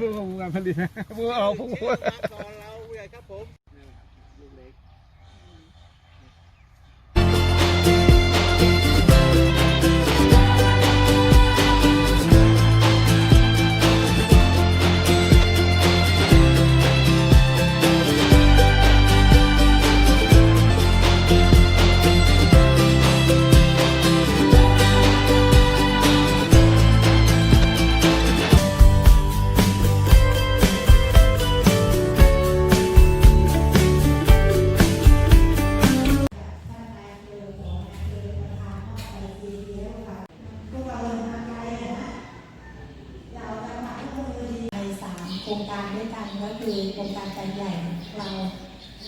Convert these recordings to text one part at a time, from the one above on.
ผู้ควบคุมการผลิตผู้เอาผู้ก่อเอาผู้ใหญ่ครับผม รงการด้วยกันก็คือโครงการใหญ่ของเรา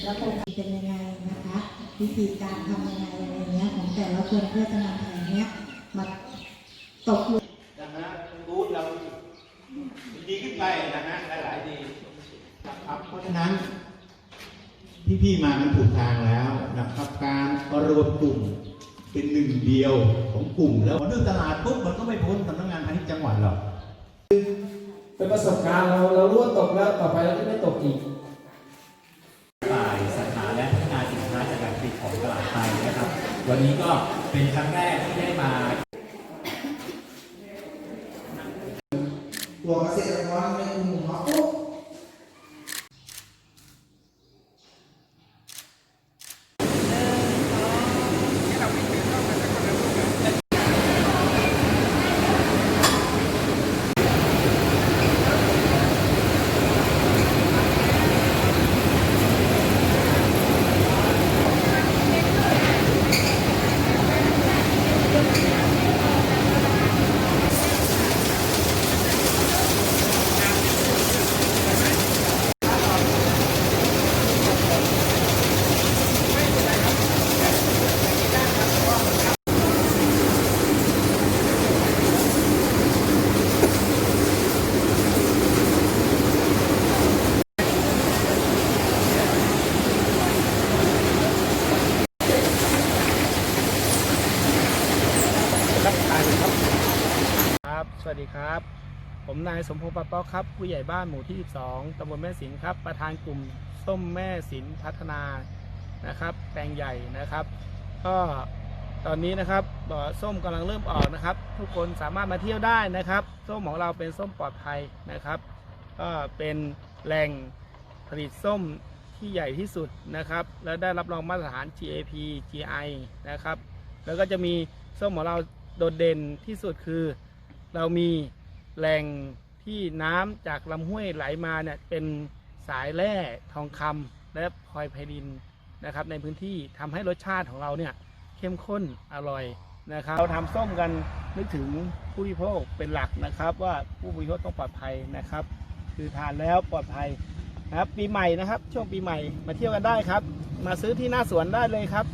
แล้วโครงการเป็นยังไงนะคะวิธีการทำยังไงอะไรเงี้ยของแต่ละคนเพื่อจะนำแผนเนี้ยมาตกลงนะฮะบูธเราดีขึ้นไปนะฮะหลายๆดีครับเพราะฉะนั้นพี่ๆมากันถูกทางแล้วนะครับการรวมกลุ่มเป็นหนึ่งเดียวของกลุ่มแล้วเรื่องตลาดปุ๊บมันก็ไม่พ้นสำนักงานพาณิชย์จังหวัดหรอก เป็นประสบการณ์เราเรารู้ว่าตกแล้วต่อไปเราจะไม่ตกอีกฝ่ายสาขาและพัฒนาสินค้าจากการผลิตของตลาดไทยนะครับ วันนี้ก็เป็นครั้งแรกที่ได้มาตัวเกษตรกรในกลุ่มของเขาปุ๊ วัสดีครับ ผมนายสมพงษ์ปะเป๊อกครับ ผู้ใหญ่บ้านหมู่ที่ 12ตำบลแม่สินครับ ประธานกลุ่มส้มแม่สินพัฒนานะครับ แปลงใหญ่นะครับ ก็ตอนนี้นะครับบ่อส้มกำลังเริ่มออกนะครับ ทุกคนสามารถมาเที่ยวได้นะครับ ส้มของเราเป็นส้มปลอดภัยนะครับ ก็เป็นแหล่งผลิตส้มที่ใหญ่ที่สุดนะครับ และได้รับรองมาตรฐาน GAP GI นะครับ แล้วก็จะมีส้มของเราโดดเด่นที่สุดคือ เรามีแหล่งที่น้ำจากลำห้วยไหลมาเนี่ยเป็นสายแร่ทองคำและพลอยไพรินนะครับ ในพื้นที่ทำให้รสชาติของเราเนี่ยเข้มข้นอร่อยนะครับ เราทำส้มกันนึกถึงผู้บริโภคเป็นหลักนะครับ ว่าผู้บริโภคต้องปลอดภัยนะครับ คือทานแล้วปลอดภัยนะครับปีใหม่นะครับ ช่วงปีใหม่มาเที่ยวกันได้ครับ มาซื้อที่หน้าสวนได้เลยครับ